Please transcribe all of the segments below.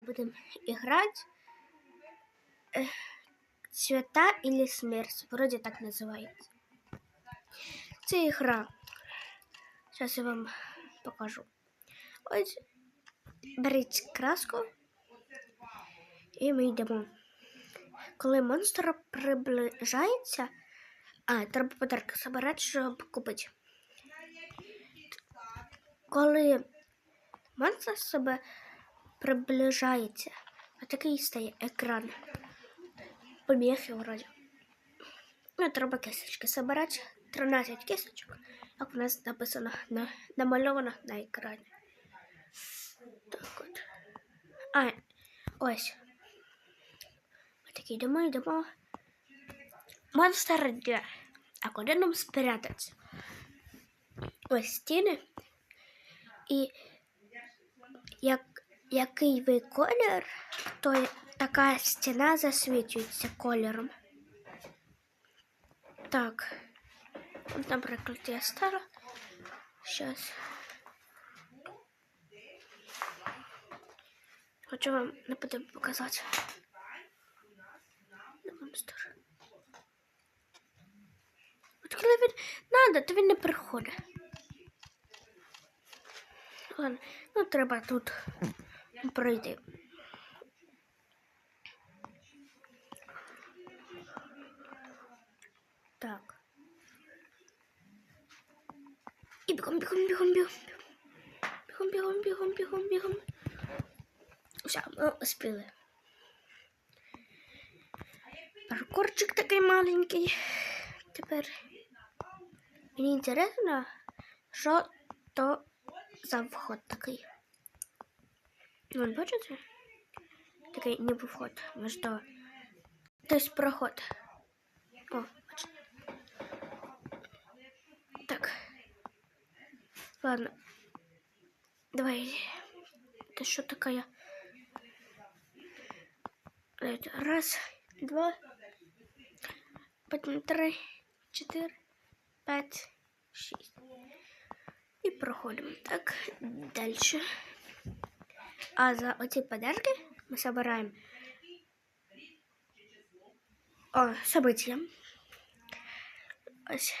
будем играть э, цвета или смерть. Вроде так называется. Це ігра. Зараз я вам покажу. Ось беріть краску. І ми йдемо. Коли монстр приближається. А, треба подарки збирати, щоб купити. Коли монстр себе приближається, отакий стає екран. Поміхи вроді. Ну, треба кисточки збирати. 13 кисточок, як у нас написано на, намальовано на екрані. Так от. А, ось. Ми такі йдемо, йдемо. Монстр йде. А куди нам спрятатися? Ось стіни. І як, який ви колір, то така стіна засвічується кольором. Так. Наприклад, я стала. Сейчас. Хочу вам не потім показати. От коли він надо, то він не приходить. Ладно, ну треба тут пройти. Так. І бігом, бігом, бігом, бігом. Бігом, бігом, бігом, бігом, бігом. Все, ми успіли. Паркурчик такий маленький. Тепер мені інтересно, що то за вход такий. Вон, бачите? Такий ніби вход. Между... Тобто проход. О, бачите. Так. Ладно. Давай. Это что такая? Это раз, два, потом три, четыре, пять, шесть. И проходим так дальше. А за эти подарки мы собираем о, события. Ось.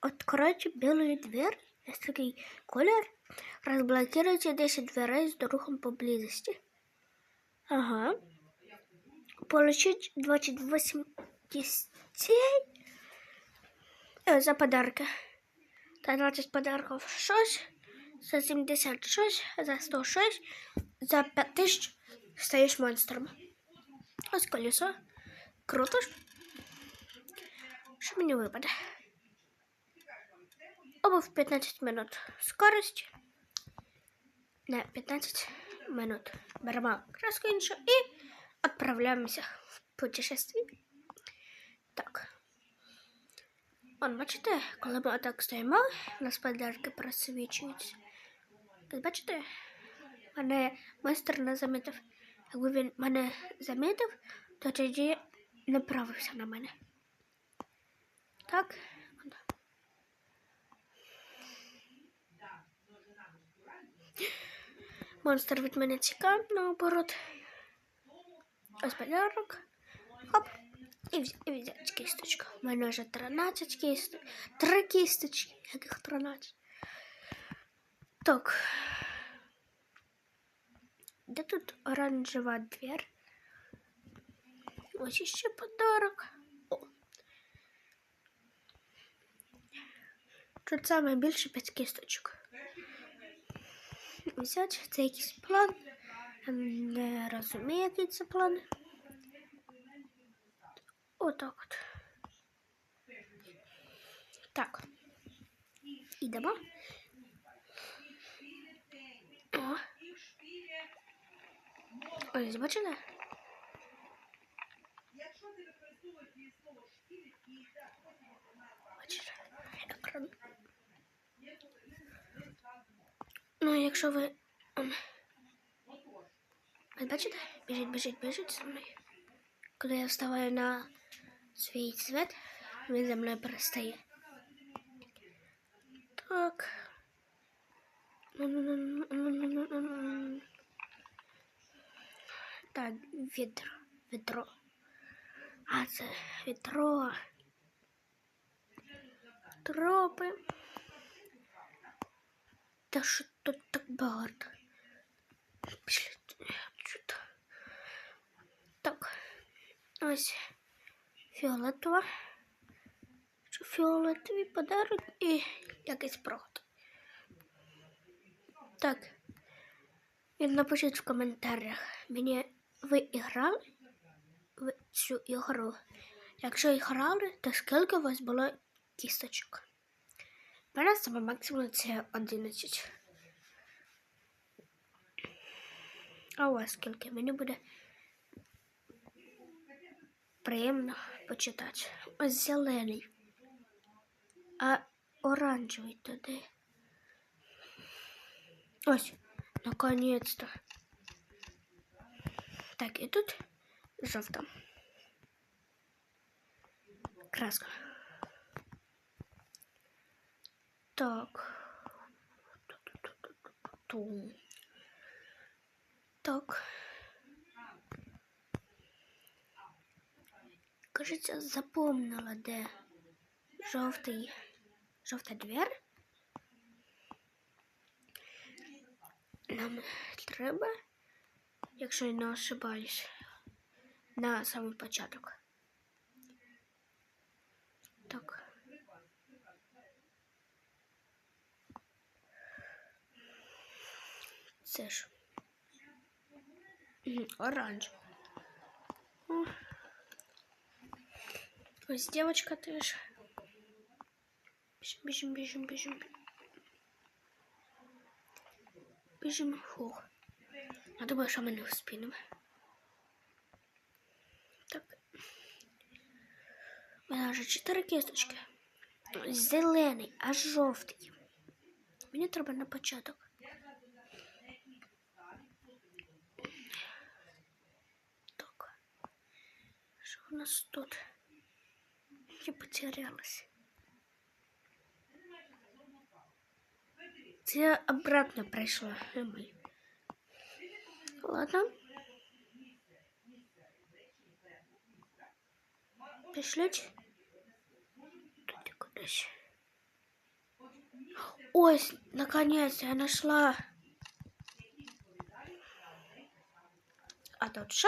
Откройте белую дверь, есть такой колер. Разблокируйте 10 дверей с другом поблизости. Ага. Получить 28 кистей э, за подарки. 13 подарков 6, за 76, за 106, за 5000 стаєш монстром. Ось колесо. Круто ж. Що мені випаде? Обувь 15 минут. Скорость на 15 минут. Беремо краску іншу і відправляємося в путешествие. Так. Вон, бачите, коли ми отак стоїмо, у нас подарки просвічуються. Бачите? Мене майстер не замітив. Якби він мене замітив, то тоді не правився на мене. Так. Монстр від мене тікав наоборот. Ось подарок. Хоп. І взяти кісточку. У мене вже 13 кісточок. Три кісточки. Яких 13? Так. Де тут оранжева дверь? Ось іще подарок. О. Тут саме більше 5 кісточок. Взяти це якийсь план. Я Не розумію, який це план. Отак от. Так. Ідемо. О. Ось? Екран. Ну, якщо ви. ем, Ви бачите? Біжить, біжить, біжить за мною. Коли я вставаю на свій цвет, він за мною перестає. Так. Так, відро. Відро. А це відро. Тропи. Та що тут так багато? Пішли. Чудо. Так. Ось фіолетова. Фіолетовий подарок і якийсь проход. Так. І напишіть в коментарях, мені ви грали в цю ігру. Якщо і то скільки у вас було кісточок? Мене саме максимум це 11. А у вас скільки? Мені буде приємно почитати. Ось зелений, а оранжевий туди. Ось, наконец-то. Так, і тут жовта. Краска. Так. Так. Кажется, запомнила, де жовтий, жовта двір. Нам треба, якщо я не ошибаюсь, на самий початок. Так. Це ж Мгм, оранж. О. Ось девочка теж. Біжим, біжим, біжим, біжим. Біжим. Фух. Я думаю, що ми не вспінемо. У мене вже чотири кісточки. Зелений, а жовтий. Мені треба на початок. Так. Що у нас тут? Я потерялась. Це я обратно прийшла. Ой. Ладно. Пішлють. Туди кудись. Ось, наконец, я нашла. А тут що?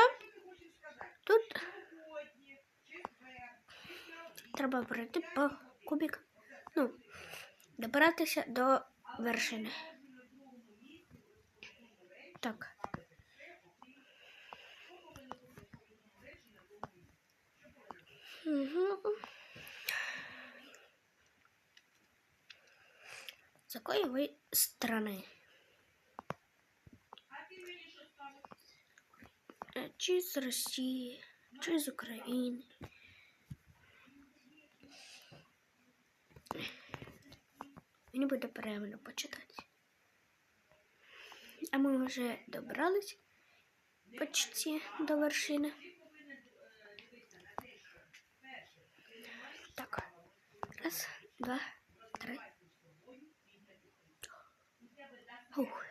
Тут треба пройти по кубик. Ну, добиратися до вершини. Так. Угу. З якої ви страни? Е, Чи з Росії, чи з України? Мені буде приємно почитати. А ми вже добрались почти до вершини. Так. Раз, два, три. Ух.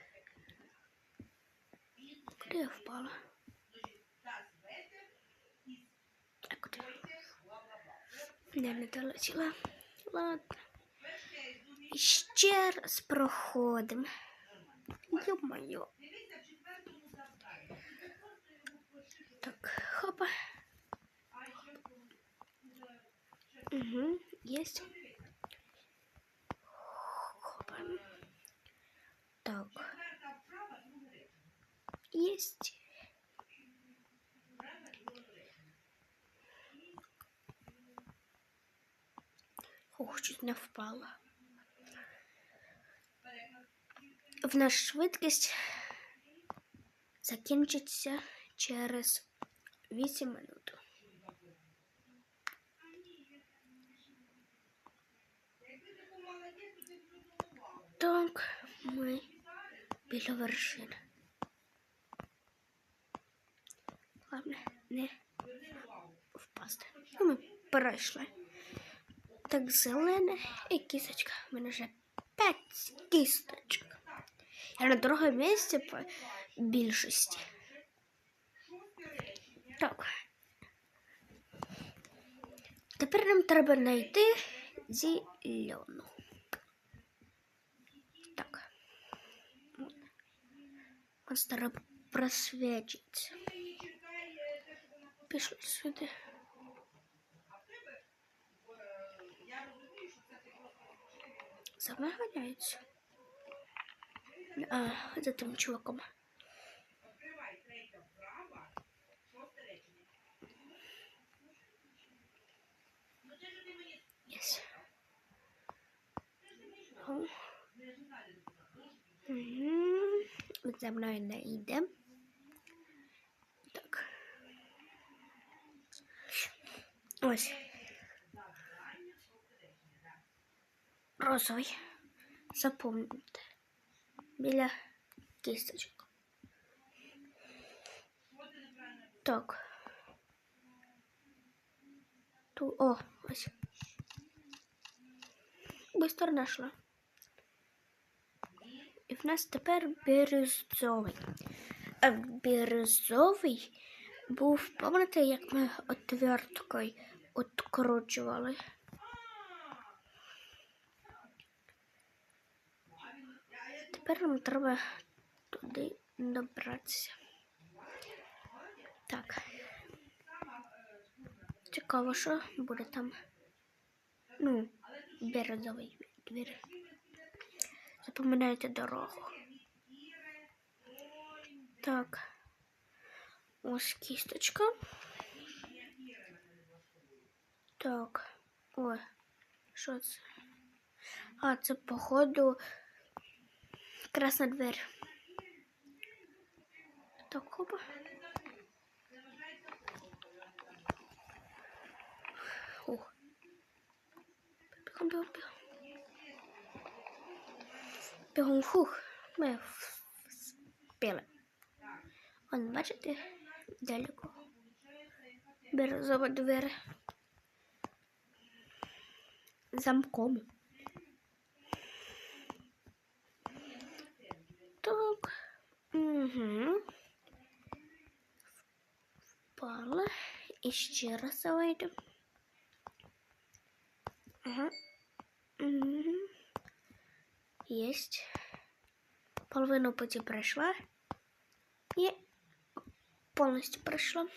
Куди я впала? А куди? Не, не долетіла. Ладно. Ще раз проходимо. Ё-моё. Так, хопа. Угу, есть. Хопа. Так. Есть. Ух, чуть не впала. В нас швидкість закінчиться через 8 минут. Так, ми біля вершини. Головне, не впасти. Ну, ми перейшли. Так, зелене і кісточка. У мене вже 5 кісточок. Я на другому місці по більшості. Так. Тепер нам треба знайти зелену. Так. Ось треба просвічитися. Пішли сюди. За мною ганяються. А, за тим чуваком. Yes. Ну. Мгм. За мною не йде. Так. Ось. Розовий. Запомните. Біля кісточок. Так. Ту, о, ось. Быстро знайшла. І в нас тепер бірюзовий. А бірюзовий був, пам'ятаєте, як ми отверткою откручували? Тепер нам треба туди добратися. Так. Цікаво, що буде там. Ну, бірюзовий двір. Запам'ятайте дорогу. Так. Ось кісточка. Так. Ой, що це? А, це походу красна двері. Так, хопа. Ух. Бігом, бігом, бігом. Бігом, фух. Ми вспіли. Вон, бачите, далеко. Березова двері. Замком. Так. Угу. Впала. І ще раз вийду. Ага. Угу. Есть. Половину пути прошла. И полностью прошла.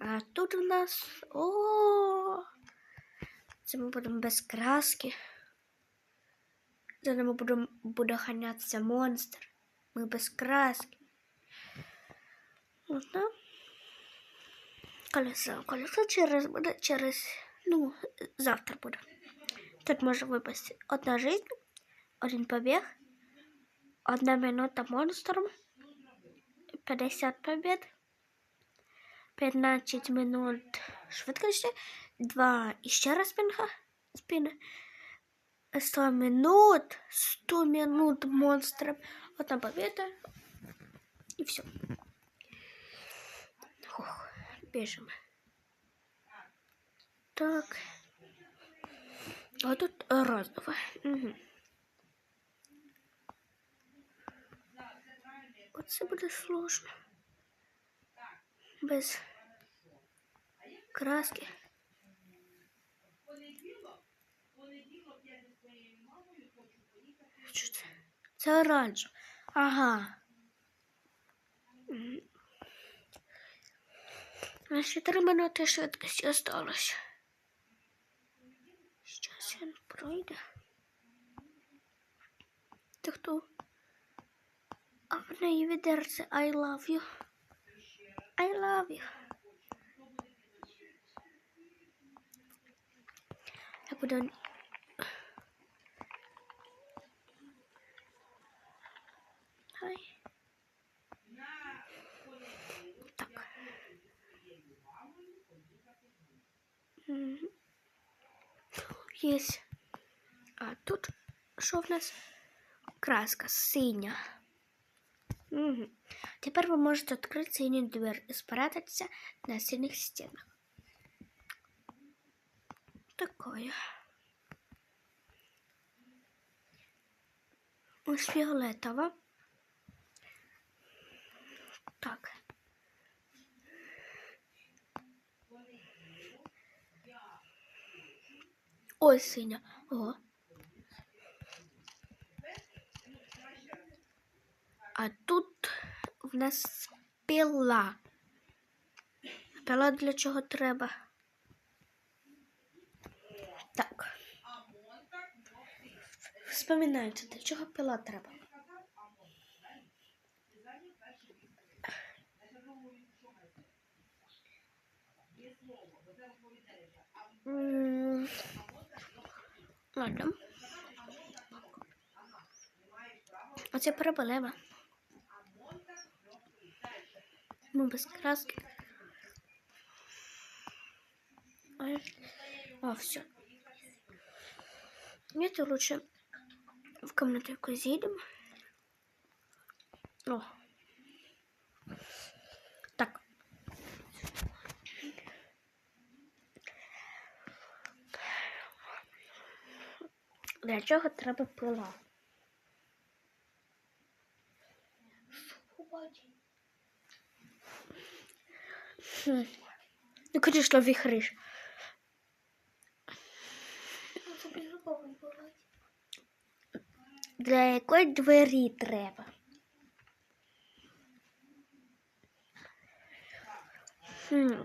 А тут у нас... О! Це ми будемо без краски. За нами будем, буде ганятися монстр. Ми без краски. Одна. Колесо. Колесо через буде через. Ну, завтра буде. Тут може випасти одна жизнь, один побіг, одна минута монстром, 50 побед, 15 минут швидкості, 2 і ще раз спінга, спіна, 100 минут, 100 минут монстром, одна победа, і все. Фух, біжимо. Так. А тут розове. Угу. Оце буде сложно. Без краски. Що це? Це оранж. Ага. На 4 минути швидкості осталось. Сейчас він пройде. Ти хто? А в неї відерце I love you. I love you. Я буду... Ай. Так. Есть. А тут що в нас? Краска синя. Угу. Тепер ви можете відкрити синю двір і спрятатися на синіх стінах. Такое. Ось фіолетова. Так. Ой, синя. Ого. А тут в нас пила. Пила для чого треба? Так. Вспоминайте, для чого пила треба? М, Ладно. Оце проблема. Ну, без краски. А, все. Нет, лучше в комнату зайдем. О. Так. Для чого треба пила? Ну, конечно, вихриш. Для якої двері треба? Хм.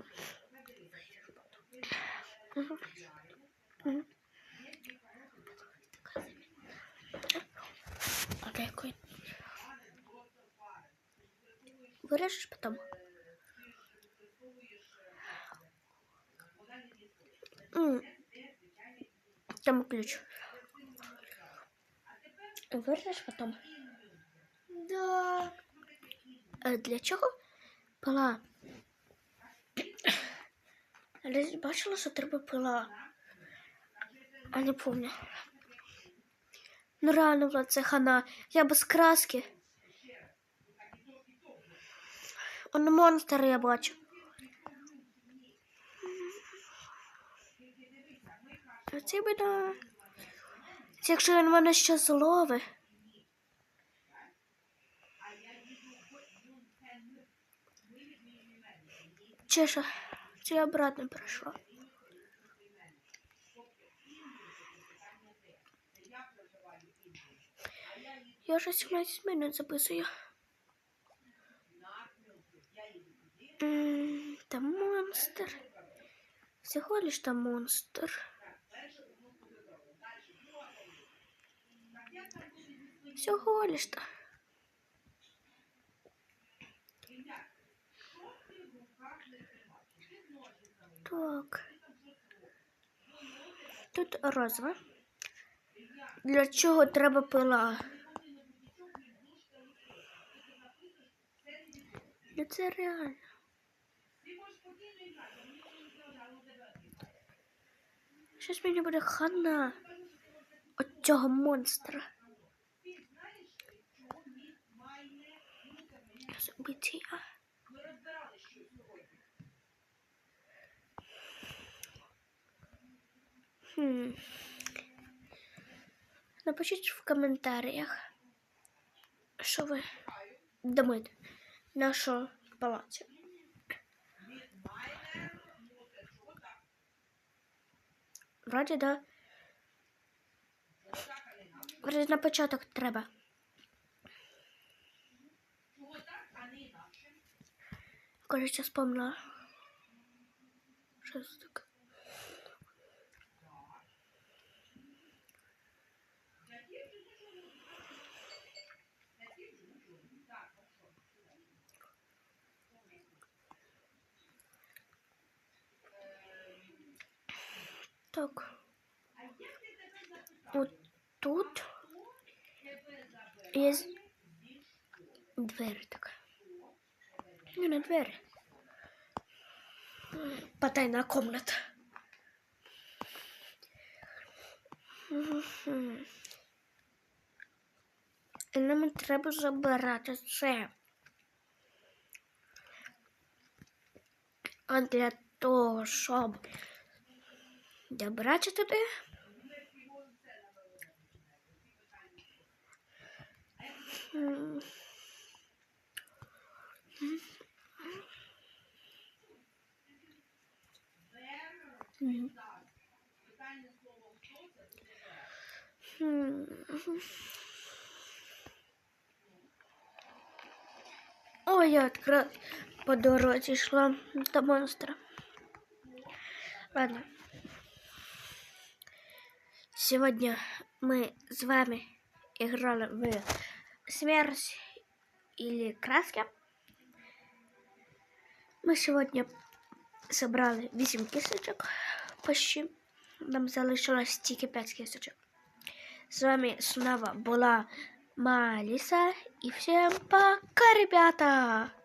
А для якої? Вирішиш? М. Там ключ. Вирішиш потім? Да. Е, Для чого? Пила. Бачила, що треба пила. А не помню. Ну реально, це хана. Я без краски. Он монстр я бачу. Це біда. Це якщо він мене ще зловить. Це я обратно пройшла. Я вже 17 минут записую. М, Там монстр. Всього лиш там монстр. Всього лиш там. Так. Тут розова. Для чого треба пила? Це реально. Щось мені буде хана от цього монстра. Забиття. Хм. Напишіть в коментарях, що ви думаєте нашого палацу. Вроді, да. Вроді на початок треба. Короче, вспомнила. Що це таке? Так. Вот тут есть дверь такая. Не на двери. Потайная комната. І нам треба забирати це. А для того, щоб добраться туди. Ой, я открыл по дороге шла до монстра. Ладно. Сегодня мы с вами играли в смерть или краски. Мы сегодня собрали 8 кисточок почти. Нам залишилось тільки 5 кисточок. З вами снова була Маліса. І всім пока, ребята!